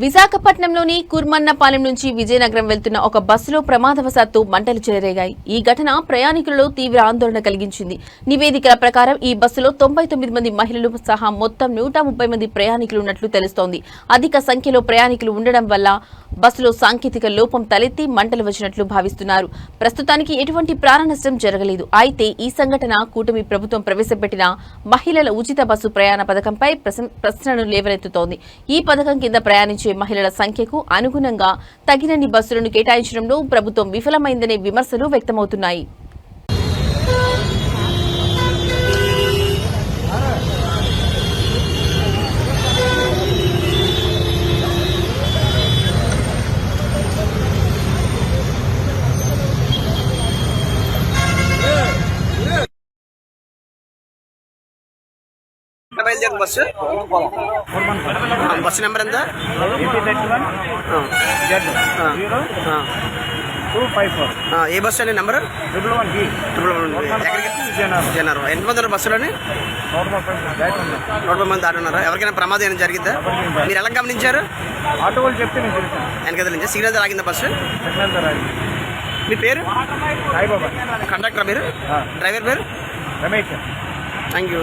విశాఖపట్నంలోని కుర్మన్నపాలెం నుంచి విజయనగరం వెళ్తున్న ఒక బస్సులో ప్రమాదవశాత్తు మంటలు చెలరేగాయి. ఈ ఘటన ప్రయాణికులలో తీవ్ర ఆందోళన కలిగించింది. నివేదికల ప్రకారం ఈ బస్సులో తొంభై తొమ్మిది మంది మహిళలు సహా మొత్తం నూట ముప్పై మంది ప్రయాణికులు ఉన్నట్లు తెలుస్తోంది. అధిక సంఖ్యలో ప్రయాణికులు ఉండడం వల్ల బస్సులో సాంకేతిక లోపం తలెత్తి మంటలు వచ్చినట్లు భావిస్తున్నారు. ప్రస్తుతానికి ఎటువంటి ప్రాణ నష్టం జరగలేదు. అయితే ఈ సంఘటన కూటమి ప్రభుత్వం ప్రవేశపెట్టిన మహిళల ఉచిత బస్సు ప్రయాణ పథకంపై ప్రశ్న- లేవనెత్తుతోంది. ఈ పథకం కింద ప్రయాణించి మహిళల సంఖ్యకు అనుగుణంగా తగినన్ని బస్సులను కేటాయించడంలో ప్రభుత్వం విఫలమైందనే విమర్శలు వ్యక్తమవుతున్నాయి. బయలుదేరింది బస్సు? బస్సు నెంబర్ ఎంత? ఏ బస్సు అండి నెంబర్? ట్రిపుల్ వన్ విజయనగరం జనారు ఎంతమంది ఉన్నారు బస్సులోని? నూట ముప్పై మంది దాటున్నారా ఎవరికైనా ప్రమాదం ఏమైనా జరిగిందా? మీరు ఎలా గమనించారు? ఆటో వాళ్ళు చెప్తే నేను తెలిసాను వెనకదల నుంచి సిగ్నల్ ఆగిందా బస్సు? మీ పేరు? కండక్టర్ మీరు? ఆ. డ్రైవర్ పేరు? రమేష్. Thank you